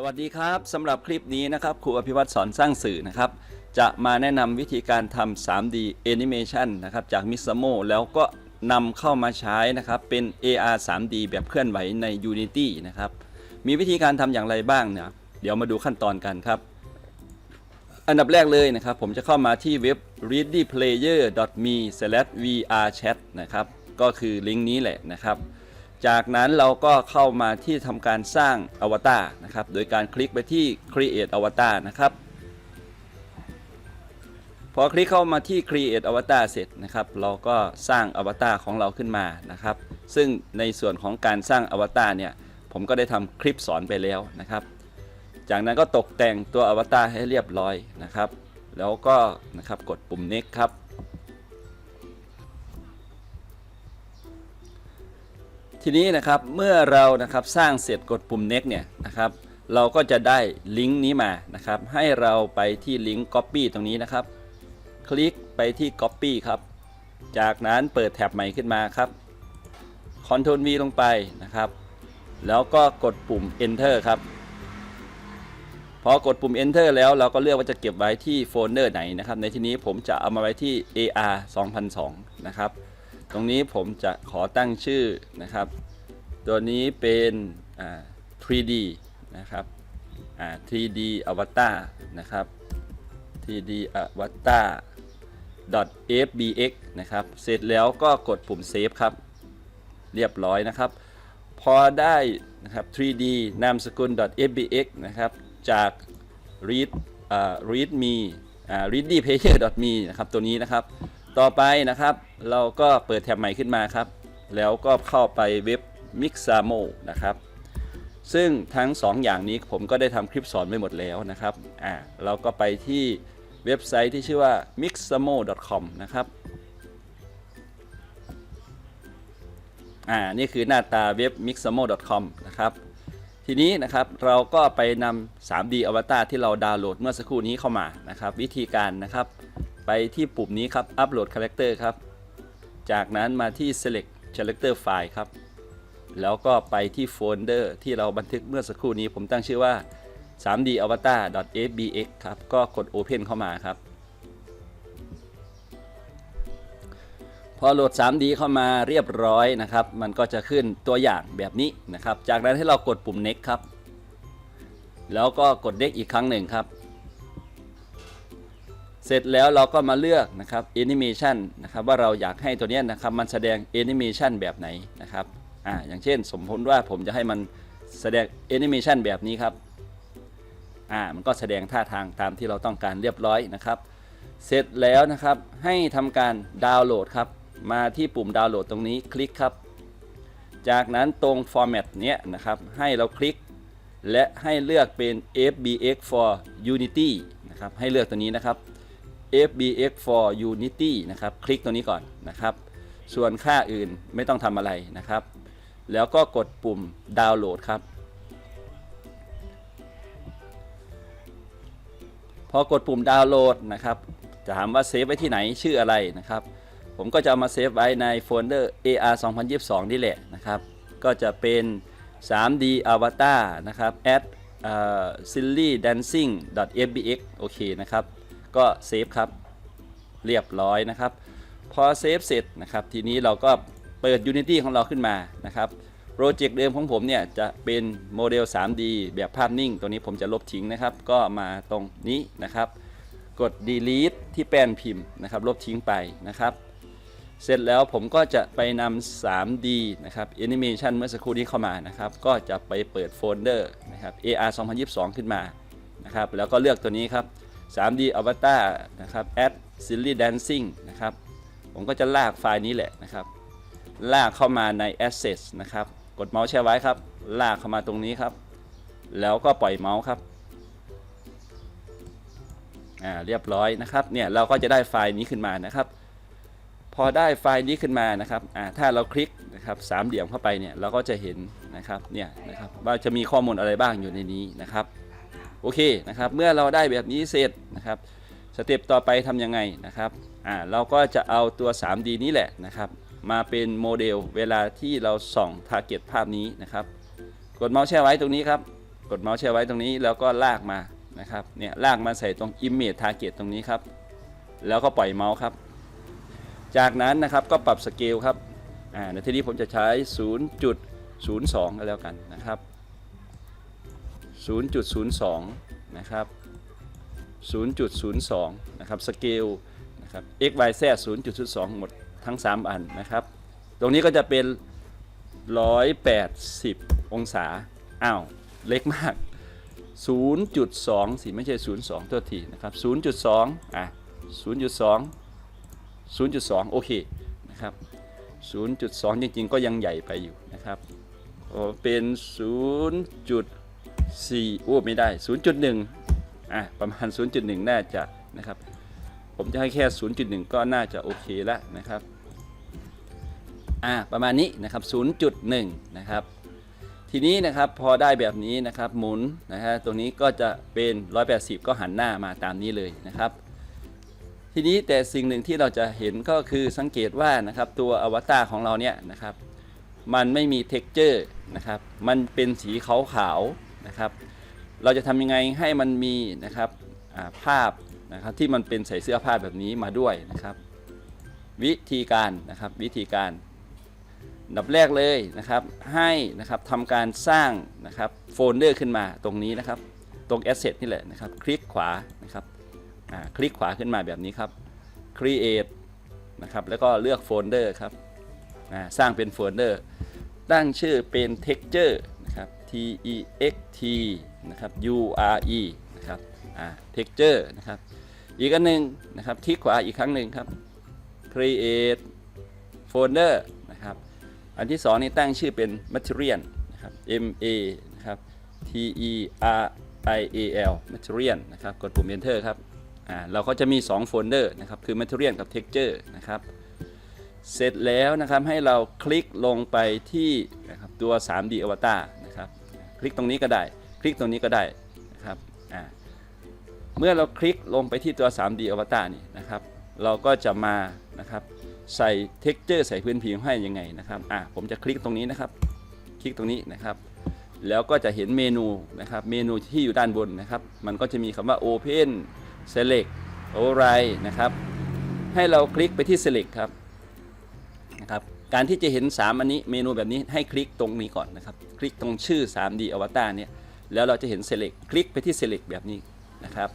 สวัสดีครับสำหรับคลิปนี้นะครับครูอภิวัตรสอนสร้างสื่อนะครับ จะมาแนะนำวิธีการทำ 3D Animation นะครับจาก Mixamo แล้วก็นำเข้ามาใช้นะครับเป็น AR 3D แบบเคลื่อนไหวใน Unity นะครับมีวิธีการทำอย่างไรบ้างเนี่ยเดี๋ยวมาดูขั้นตอนกันครับ อันดับแรกเลยนะครับ ผมจะเข้ามาที่เว็บ readyplayer.me/vrchat นะครับก็คือลิงก์นี้แหละนะครับ จากนั้นเราก็เข้ามาที่ทำการสร้างอวตารนะครับ โดยการคลิกไปที่ create avatar นะครับ พอคลิกเข้ามาที่ create avatar เสร็จนะครับ เราก็สร้างอวตารของเราขึ้นมานะครับ ซึ่งในส่วนของการสร้างอวตารเนี่ย ผมก็ได้ทำคลิปสอนไปแล้วนะครับ จากนั้นก็ตกแต่งตัวอวตารให้เรียบร้อยนะครับ แล้วก็นะครับกดปุ่ม next ครับ ทีนี้นะครับเมื่อเรานะครับสร้างเสร็จกดปุ่ม next เนี่ยนะครับเราก็จะได้ลิงก์นี้มานะครับให้เราไปที่ลิงก์ copy ตรงนี้นะครับ คลิกไปที่ copy ครับ จากนั้นเปิดแท็บใหม่ขึ้นมาครับ Ctrl V ลงไปนะครับ แล้วก็กดปุ่ม enter ครับพอกดปุ่ม enter แล้วเราก็เลือกว่าจะเก็บไว้ที่โฟลเดอร์ไหนนะครับ ในที่นี้ผมจะเอามาไว้ที่ AR 2002 นะครับ ตรงนี้ผมจะขอตั้งชื่อนะครับ ตัวนี้เป็น 3D นะครับ 3D Avatar นะครับ 3D Avatar .fbx นะครับ เสร็จแล้วก็กดปุ่ม save ครับ เรียบร้อยนะครับ พอได้นะครับ 3D นามสกุล .fbx นะครับ จาก read readme readyplayer.me นะครับ ตัวนี้นะครับ ต่อไปนะครับ เราก็เปิดแท็บใหม่ขึ้นมาครับ แล้วก็เข้าไปเว็บ Mixamo นะครับ ซึ่งทั้ง 2 อย่างนี้ผมก็ได้ทำคลิปสอนไปหมดแล้วนะครับอ่าเราก็ไปที่เว็บไซต์ที่ชื่อว่า mixamo.com นะครับอ่านี่คือหน้าตาเว็บ mixamo.com นะครับ ทีนี้นะครับเราก็ไปนำ 3D Avatar ที่เราดาวน์โหลดเมื่อสักครู่นี้เข้ามานะครับ วิธีการนะครับ ไปที่ปุ่มนี้ครับ Upload Character ครับ จากนั้นมาที่ Select Character File ครับ แล้วก็ไปที่โฟลเดอร์ที่เราบันทึกเมื่อสักครู่นี้ ผมตั้งชื่อว่า 3D Avatar .fbx ครับ ก็กด Open เข้ามาครับ พอโหลด 3D เข้ามาเรียบร้อยนะครับ มันก็จะขึ้นตัวอย่างแบบนี้นะครับ จากนั้นให้เรากดปุ่ม Next ครับ แล้วก็กด Next อีกครั้งหนึ่งครับ เสร็จแล้วเราก็มาเลือกนะครับ Animation นะครับว่าเราอยากให้ตัวนี้นะครับมันแสดง Animation แบบไหนนะครับอ่าอย่างเช่น สมมติว่าผมจะให้มันแสดง Animation แบบนี้ครับอ่ามันก็แสดงท่าทางตามที่เราต้องการเรียบร้อยนะครับ เสร็จแล้วนะครับให้ทำการดาวน์โหลดครับมาที่ปุ่มดาวน์โหลดตรงนี้คลิกครับ จากนั้นตรง format เนี้ยนะครับให้เราคลิก และให้เลือกเป็น FBX for Unity นะครับให้เลือกตัวนี้นะครับ FBX for Unity นะครับ คลิกตัวนี้ก่อนนะครับ ส่วนค่าอื่นไม่ต้องทำอะไรนะครับ แล้วก็กดปุ่มดาวน์โหลดครับ พอกดปุ่มดาวน์โหลดนะครับ จะถามว่าเซฟไว้ที่ไหนชื่ออะไรนะครับ ผมก็จะเอามาเซฟไว้ในโฟลเดอร์ AR 2022 นี่แหละนะครับ ก็จะเป็น 3D Avatar นะครับ at uh, silly dancing fbx โอเคนะครับ ก็เซฟครับ เรียบร้อยนะครับ พอเซฟเสร็จนะครับ ทีนี้เราก็เปิด Unity ของเราขึ้นมานะครับโปรเจกต์เดิมของผมเนี่ยจะเป็นโมเดล 3D แบบภาพนิ่ง ตัวนี้ผมจะลบทิ้งนะครับ ก็มาตรงนี้นะครับ กด delete ที่แป้นพิมพ์นะครับ ลบทิ้งไปนะครับ เสร็จแล้วผมก็จะไปนำ 3D นะครับ Animation เมื่อสักครู่นี้เข้ามานะครับ ก็จะไปเปิดโฟลเดอร์นะครับ AR 2022 ขึ้นมานะครับ แล้วก็เลือกตัวนี้ครับ 3D Avatar นะครับ add silly dancing นะครับ ผมก็จะลากไฟล์นี้แหละนะครับ ลากเข้ามาใน Access นะครับ กดเมาส์แช่ไว้ครับ ลากเข้ามาตรงนี้ครับ แล้วก็ปล่อยเมาส์ครับอ่าเรียบร้อยนะครับ เนี่ยเราก็จะได้ไฟล์นี้ขึ้นมานะครับ พอได้ไฟล์นี้ขึ้นมานะครับอ่าถ้าเราคลิกนะครับสามเหลี่ยมเข้าไปเนี่ยเราก็จะเห็นนะครับ เนี่ยนะครับว่าจะมีข้อมูลอะไรบ้างอยู่ในนี้นะครับ โอเคนะครับเมื่อเราได้แบบนี้เสร็จนะครับสเต็ปต่อไปทำยังไงนะครับอ่าเราก็จะเอาตัว 3D นี้แหละนะครับมาเป็นโมเดลเวลาที่เราส่องทาร์เก็ตภาพนี้นะครับ กดเมาส์แช่ไว้ตรงนี้ครับ กดเมาส์แช่ไว้ตรงนี้แล้วก็ลากมานะครับเนี่ยลากมาใส่ตรง Image Target ตรงนี้ครับ แล้วก็ปล่อยเมาส์ครับ จากนั้นนะครับก็ปรับสเกลครับอ่าในที่นี้ผมจะใช้ 0.02 ก็แล้วกันนะครับ 0.02 นะครับ 0.02 นะครับ สเกลนะครับ x y z 0.02 หมดทั้ง 3 อันนะครับ ตรงนี้ก็จะเป็น 180 องศา อ้าว เล็กมาก 0.2 สิ ไม่ใช่ 02 ตัวทีนะครับ 0.2 อะ 0.2 0.2 โอเค นะครับ 0.2 จริงๆ ก็ยังใหญ่ไปอยู่นะครับโอ้เป็น 0. 4โอ้ไม่ได้ 0.1อะประมาณ 0.1 น่าจะนะครับ ผมจะให้แค่ 0.1 ก็น่าจะโอเคแล้วนะครับอ่าประมาณนี้นะครับ 0.1 นะครับ ทีนี้นะครับพอได้แบบนี้นะครับหมุนนะฮะตรงนี้ก็จะเป็น 180 ก็หันหน้ามาตามนี้เลยนะครับ ทีนี้แต่สิ่งหนึ่งที่เราจะเห็นก็คือสังเกตว่านะครับตัวอวตารของเราเนี่ยนะครับ มันไม่มี t e x t อร์นะครับ มันเป็นสีขาวขาวๆ นะครับ เราจะทำยังไงให้มันมีนะครับภาพนะครับที่มันเป็นใส่เสื้อผ้าแบบนี้มาด้วยนะครับ วิธีการนะครับวิธีการดับแรกเลยนะครับให้นะครับทำการสร้างนะครับโฟลเดอร์ขึ้นมาตรงนี้นะครับ ตรง Asset นี่แหละนะครับ คลิกขวานะครับคลิกขวาขึ้นมาแบบนี้ครับ Create นะครับแล้วก็เลือกโฟลเดอร์ครับสร้างเป็นโฟลเดอร์ตั้งชื่อเป็น Texture นะครับ T E X T นะครับ U R E นะครับอ่า Texture นะครับ อีกอันหนึ่งนะครับคลิกขวาอีกครั้งหนึ่งครับ Create Folder นะครับ อันที่สองนี่ตั้งชื่อเป็น material นะครับ M A นะครับ T E R I A L material นะครับ กดปุ่ม enter ครับอ่าเราก็จะมี 2 โฟลเดอร์นะครับ คือ material กับ texture นะครับ เสร็จแล้วนะครับให้เราคลิกลงไปที่นะครับตัว 3D avatar คลิกตรงนี้ก็ได้ คลิกตรงนี้ก็ได้นะครับอ่าเมื่อเราคลิกลงไปที่ตัว 3D avatar นี่นะครับ เราก็จะมานะครับใส่ texture ใส่พื้นผิวให้ยังไงนะครับอะผมจะคลิกตรงนี้นะครับ คลิกตรงนี้นะครับ แล้วก็จะเห็นเมนูนะครับ เมนูที่อยู่ด้านบนนะครับ มันก็จะมีคำว่า open select override นะครับ ให้เราคลิกไปที่ select ครับ นะครับการที่จะเห็น 3 อันนี้เมนูแบบนี้ให้คลิกตรงนี้ก่อนนะครับ คลิกตรงชื่อ 3D avatar เนี่ยแล้วเราจะเห็น select คลิกไปที่ select แบบนี้นะครับ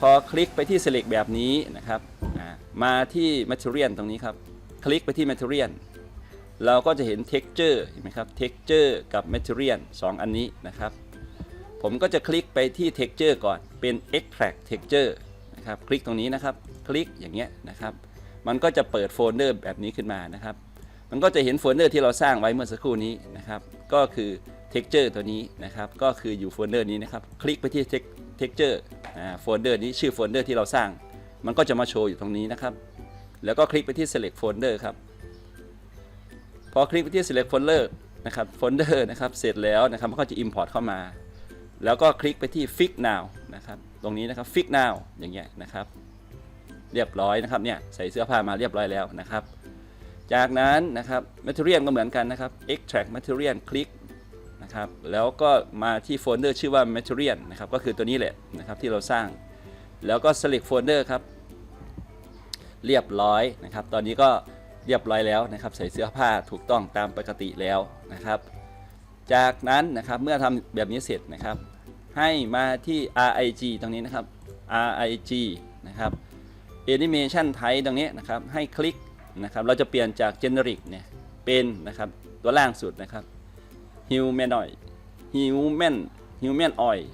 พอคลิกไปที่ select แบบนี้นะครับมาที่ material ตรงนี้ครับ คลิกไปที่ material เราก็จะเห็น texture เห็นไหมครับ texture กับ material 2 อันนี้นะครับ ผมก็จะคลิกไปที่ texture ก่อนเป็น extract texture นะครับ คลิกตรงนี้นะครับ คลิกอย่างเงี้ยนะครับ มันก็จะเปิดโฟลเดอร์แบบนี้ขึ้นมานะครับ มันก็จะเห็นโฟลเดอร์ที่เราสร้างไว้เมื่อสักครู่นี้นะครับ ก็คือ texture ตัวนี้นะครับ ก็คืออยู่โฟลเดอร์นี้นะครับ คลิกไปที่ tex- texture อ่าโฟลเดอร์นี้ชื่อโฟลเดอร์ที่เราสร้าง มันก็จะมาโชว์อยู่ตรงนี้นะครับ แล้วก็คลิกไปที่ select folder ครับ พอคลิกไปที่ select folder นะครับ folder นะครับ เสร็จแล้วนะครับ มันก็จะ import เข้ามา แล้วก็คลิกไปที่ fix now นะครับ ตรงนี้นะครับ fix now อย่างเงี้ยนะครับ เรียบร้อยนะครับเนี่ยใส่เสื้อผ้ามาเรียบร้อยแล้วนะครับ จากนั้นนะครับ material ก็เหมือนกันนะครับ extract material คลิกนะครับแล้วก็มาที่โฟลเดอร์ชื่อว่า material นะครับก็คือตัวนี้แหละนะครับที่เราสร้าง แล้วก็ select folder ครับเรียบร้อยนะครับ ตอนนี้ก็เรียบร้อยแล้วนะครับ ใส่เสื้อผ้าถูกต้องตามปกติแล้วนะครับ จากนั้นนะครับเมื่อทำแบบนี้เสร็จนะครับ ให้มาที่ RIG ตรงนี้นะครับ RIG นะครับ Animation Type ตรงนี้นะครับให้คลิกนะครับเราจะเปลี่ยนจาก Generic เนี่ยเป็นนะครับตัวล่างสุดนะครับ Humanoid Human Human Oil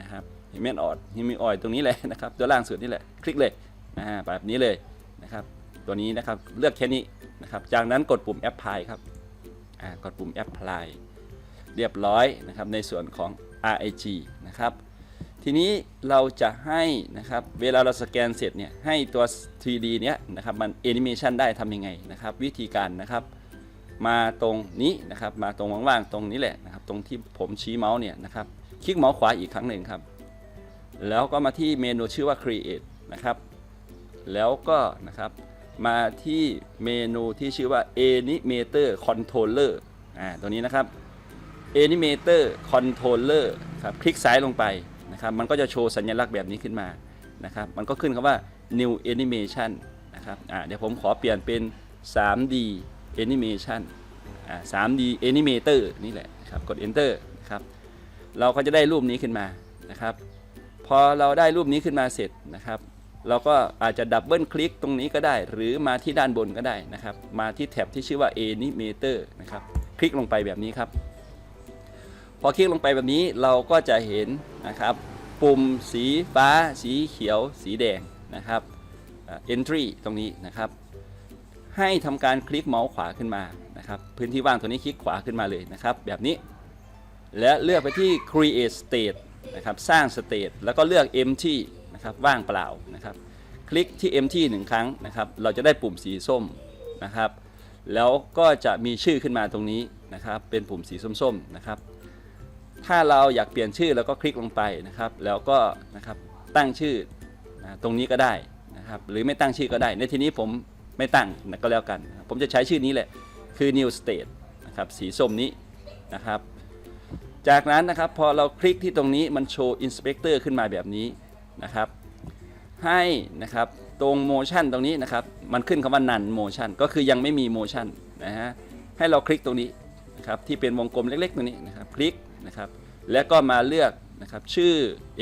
นะครับ Human Oil Human Oil ตรงนี้เลยนะครับตัวล่างสุดนี่แหละคลิกเลยอ่าแบบนี้เลยนะครับตัวนี้นะครับเลือกแค่นี้นะครับจากนั้นกดปุ่ม Apply ครับอ่ากดปุ่ม Apply เรียบร้อยนะครับในส่วนของ RIG นะครับ ทีนี้เราจะให้นะครับเวลาเราสแกนเสร็จเนี่ยให้ตัว 3D เนี้ยนะครับมัน Animation ได้ทำยังไงนะครับ วิธีการนะครับ มาตรงนี้นะครับ มาตรงว่างๆตรงนี้แหละนะครับ ตรงที่ผมชี้เมาส์เนี่ยนะครับ คลิกเมาส์ขวาอีกครั้งหนึ่งครับ แล้วก็มาที่เมนูชื่อว่า Create นะครับ แล้วก็นะครับมาที่เมนูที่ชื่อว่า Animator Controller อ่าตัวนี้นะครับ Animator Controller ครับคลิกซ้ายลงไป นะครับมันก็จะโชว์สัญลักษณ์แบบนี้ขึ้นมานะครับมันก็ขึ้นคำว่า New Animation นะครับอ่าเดี๋ยวผมขอเปลี่ยนเป็น 3D Animation อ่า 3D Animator นี่แหละครับกด Enter นะครับเราก็จะได้รูปนี้ขึ้นมานะครับพอเราได้รูปนี้ขึ้นมาเสร็จนะครับ เราก็อาจจะดับเบิลคลิกตรงนี้ก็ได้ หรือมาที่ด้านบนก็ได้นะครับ มาที่แท็บที่ชื่อว่า Animator นะครับ คลิกลงไปแบบนี้ครับ พอคลิกลงไปแบบนี้เราก็จะเห็นนะครับ ปุ่มสีฟ้า สีเขียว สีแดงนะครับ entry ตรงนี้นะครับ ให้ทำการคลิกเมาส์ขวาขึ้นมานะครับ พื้นที่ว่างตัวนี้คลิกขวาขึ้นมาเลยนะครับ แบบนี้ และเลือกไปที่ create state นะครับสร้าง state แล้วก็เลือก empty นะครับว่างเปล่านะครับ คลิกที่ empty หนึ่งครั้งนะครับ เราจะได้ปุ่มสีส้มนะครับ แล้วก็จะมีชื่อขึ้นมาตรงนี้นะครับ เป็นปุ่มสีส้มๆนะครับ ถ้าเราอยากเปลี่ยนชื่อแล้วก็คลิกลงไปนะครับ แล้วก็นะครับตั้งชื่อตรงนี้ก็ได้นะครับ หรือไม่ตั้งชื่อก็ได้ ในที่นี้ผมไม่ตั้งนะก็แล้วกัน ผมจะใช้ชื่อนี้แหละ คือ new state นะครับสีส้มนี้นะครับ จากนั้นนะครับพอเราคลิกที่ตรงนี้มันโชว์ inspector ขึ้นมาแบบนี้นะครับ ให้นะครับตรง motion ตรงนี้นะครับ มันขึ้นคำว่า none motion ก็คือยังไม่มี motion นะฮะให้เราคลิกตรงนี้นะครับที่เป็นวงกลมเล็กๆตรงนี้นะครับ คลิก นะครับ แล้วก็มาเลือกนะครับชื่อ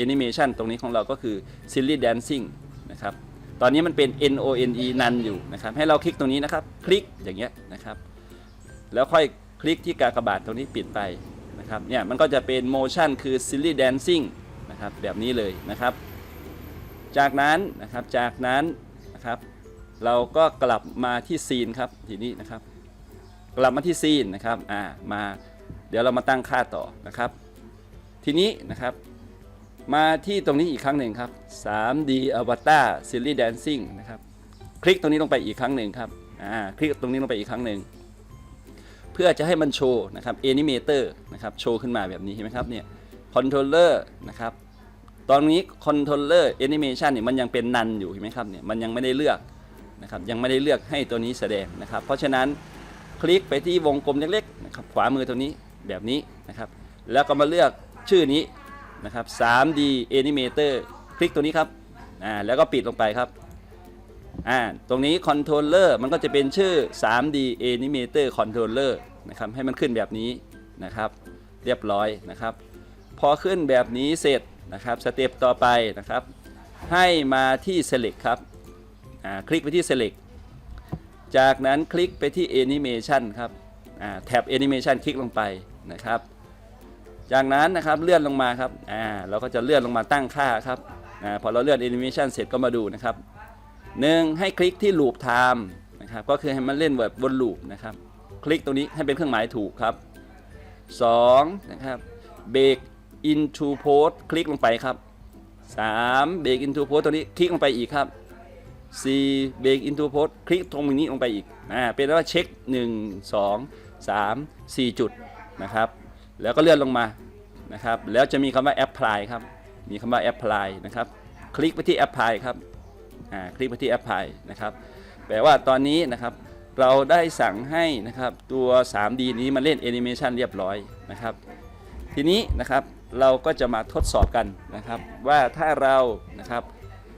animation ตรงนี้ของเราก็คือ silly dancing นะครับ ตอนนี้มันเป็น n o n e none อยู่นะครับ ให้เราคลิกตรงนี้นะครับ คลิกอย่างเงี้ยนะครับ แล้วค่อยคลิกที่กากบาทตรงนี้ปิดไปนะครับ เนี่ยมันก็จะเป็น motion คือ silly dancing นะครับแบบนี้เลยนะครับ จากนั้นนะครับ จากนั้นนะครับ เราก็กลับมาที่ซีนครับทีนี้นะครับ กลับมาที่ซีนนะครับ อ่า มา เดี๋ยวเรามาตั้งค่าต่อนะครับ ทีนี้นะครับ มาที่ตรงนี้อีกครั้งหนึ่งครับ 3D Avatar Silly Dancing นะครับ คลิกตรงนี้ลงไปอีกครั้งหนึ่งครับอ่าคลิกตรงนี้ลงไปอีกครั้งหนึ่งเพื่อจะให้มันโชว์นะครับ Animator นะครับโชว์ขึ้นมาแบบนี้เห็นไหมครับเนี่ย Controller นะครับตอนนี้ Controller Animation เนี่ยมันยังเป็นนันอยู่เห็นไหมครับเนี่ยมันยังไม่ได้เลือกนะครับยังไม่ได้เลือกให้ตัวนี้แสดงนะครับ เพราะฉะนั้นคลิกไปที่วงกลมเล็กๆนะครับขวามือตรงนี้ แบบนี้นะครับ แล้วก็มาเลือกชื่อนี้นะครับ 3D Animator คลิกตัวนี้ครับอ่าแล้วก็ปิดลงไปครับอ่าตรงนี้ Controller มันก็จะเป็นชื่อ 3D Animator Controller นะครับให้มันขึ้นแบบนี้นะครับ เรียบร้อยนะครับ พอขึ้นแบบนี้เสร็จนะครับสเต็ปต่อไปนะครับ ให้มาที่ select ครับอ่าคลิกไปที่ select จากนั้นคลิกไปที่ animation ครับอ่าแท็บ animation คลิกลงไป นะครับ จากนั้นนะครับเลื่อนลงมาครับอ่าเราก็จะเลื่อนลงมาตั้งค่าครับอ่าพอเราเลื่อน animation เสร็จก็มาดูนะครับหนึ่งให้คลิกที่ loop time นะครับก็คือให้มันเล่นแบบวนลูปนะครับ คลิกตรงนี้ให้เป็นเครื่องหมายถูกครับ2นะครับเบรก into post คลิกลงไปครับ3เบรก into post ตัวนี้คลิกลงไปอีกครับ4เบรก into post คลิกตรงนี้ลงไปอีกอ่าเป็นว่าเช็ค 1 2 3 4 จุด นะครับ แล้วก็เลื่อนลงมานะครับ แล้วจะมีคำว่า apply ครับ มีคำว่า apply นะครับ คลิกไปที่ apply ครับอ่าคลิกไปที่ apply นะครับ แปลว่าตอนนี้นะครับ เราได้สั่งให้นะครับตัว 3D นี้มาเล่น animation เรียบร้อยนะครับ ทีนี้นะครับเราก็จะมาทดสอบกันนะครับ ว่าถ้าเรานะครับ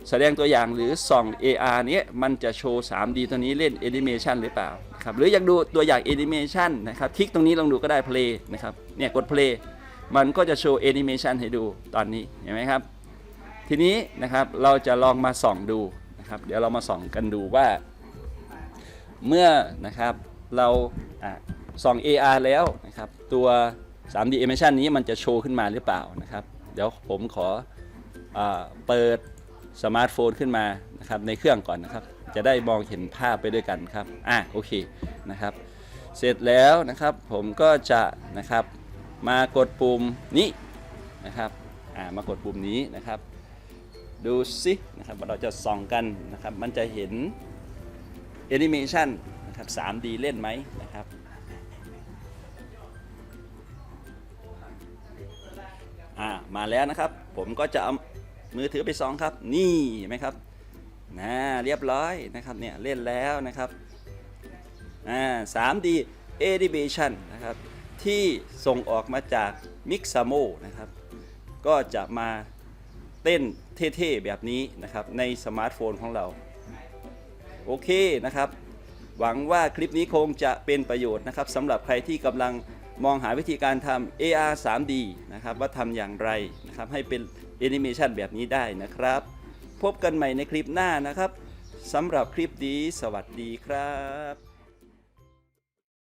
แสดงตัวอย่างหรือส่อง AR เนี้ยมันจะโชว์ 3D ตัวนี้เล่น Animation หรือเปล่าครับหรืออยากดูตัวอย่าง Animation นะครับคลิกตรงนี้ลองดูก็ได้ Play นะครับเนี่ยกด Play มันก็จะโชว์ Animation ให้ดูตอนนี้เห็นไหมครับ ทีนี้นะครับเราจะลองมาส่องดูนะครับเดี๋ยวเรามาส่องกันดูว่า เมื่อนะครับเราอะส่อง AR แล้วนะครับตัว 3D Animation นี้มันจะโชว์ขึ้นมาหรือเปล่านะครับ เดี๋ยวผมขออเปิด สมาร์ทโฟนขึ้นมานะครับในเครื่องก่อนนะครับ จะได้มองเห็นภาพไปด้วยกันครับอะโอเคนะครับ เสร็จแล้วนะครับผมก็จะนะครับมากดปุ่มนี้นะครับอ่ามากดปุ่มนี้นะครับดูสินะครับเราจะส่องกันนะครับ มันจะเห็นแอนิเมชันนะครับ 3D เล่นไหมนะครับ อ่า มาแล้วนะครับ ผมก็จะเอา มือถือไปซองครับ นี่เห็นไหมครับนะเรียบร้อยนะครับเนี่ยเล่นแล้วนะครับอ่า 3D Animation นะครับที่ส่งออกมาจาก Mixamo นะครับก็จะมาเต้นเท่ๆแบบนี้นะครับในสมาร์ทโฟนของเรา โอเคนะครับ หวังว่าคลิปนี้คงจะเป็นประโยชน์นะครับสำหรับใครที่กำลังมองหาวิธีการทำ AR 3D นะครับว่าทำอย่างไรนะครับให้เป็น แอนิเมชันแบบนี้ได้นะครับ พบกันใหม่ในคลิปหน้านะครับสำหรับคลิปนี้สวัสดีครับ